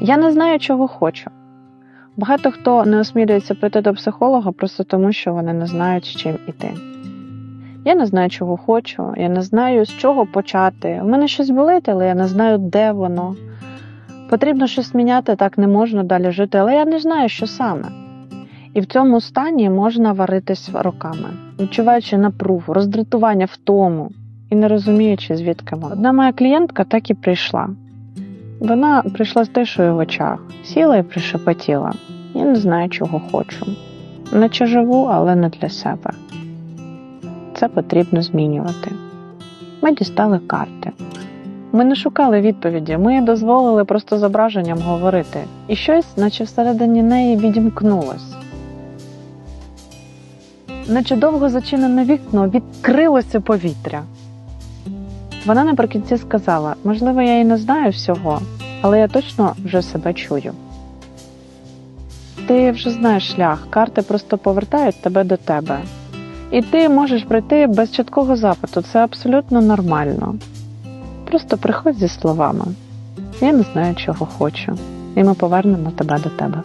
Я не знаю, чого хочу. Багато хто не осмілюється прийти до психолога просто тому, що вони не знають, з чим іти. Я не знаю, чого хочу, я не знаю, з чого почати. У мене щось болить, але я не знаю, де воно. Потрібно щось міняти, так не можна далі жити, але я не знаю, що саме. І в цьому стані можна варитись роками, відчуваючи напругу, роздратування втому і не розуміючи, звідки воно. Одна моя клієнтка так і прийшла. Вона прийшла з тишою в очах, сіла і пришепотіла. Я не знаю, чого хочу. Наче живу, але не для себе. Це потрібно змінювати. Ми дістали карти. Ми не шукали відповіді, ми дозволили просто зображенням говорити. І щось, наче всередині неї, відімкнулось. Наче довго зачинене вікно відкрилося повітря. Вона наприкінці сказала: можливо, я і не знаю всього, але я точно вже себе чую. Ти вже знаєш шлях, карти просто повертають тебе до тебе. І ти можеш прийти без чіткого запиту, це абсолютно нормально. Просто приходь зі словами. Я не знаю, чого хочу, і ми повернемо тебе до тебе.